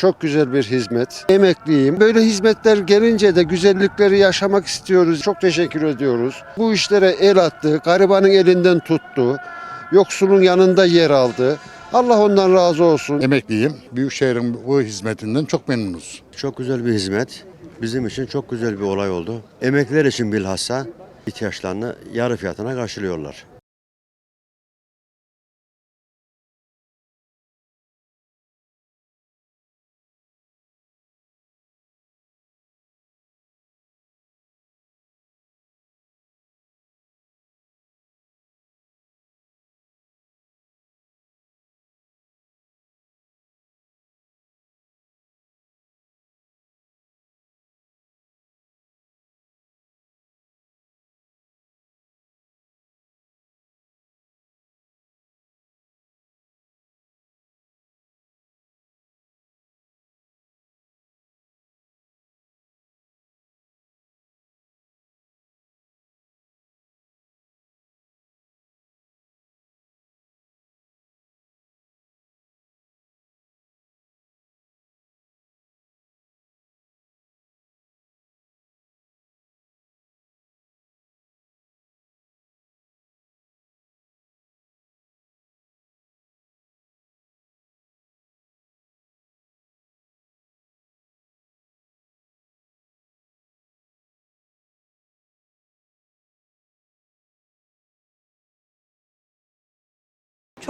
Çok güzel bir hizmet. Emekliyim. Böyle hizmetler gelince de güzellikleri yaşamak istiyoruz. Çok teşekkür ediyoruz. Bu işlere el attı. Garibanın elinden tuttu. Yoksulun yanında yer aldı. Allah ondan razı olsun. Emekliyim. Büyükşehir'in bu hizmetinden çok memnunuz. Çok güzel bir hizmet. Bizim için çok güzel bir olay oldu. Emekliler için bilhassa ihtiyaçlarını yarı fiyatına karşılıyorlar.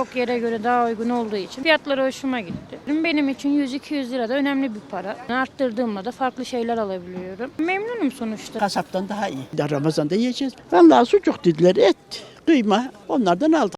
Çok yere göre daha uygun olduğu için fiyatları hoşuma gitti. Benim için 100-200 lira da önemli bir para. Arttırdığımda da farklı şeyler alabiliyorum. Memnunum sonuçta. Kasaptan daha iyi. Ramazan'da yiyeceğiz. Vallahi sucuk dediler et, kıyma onlardan aldık.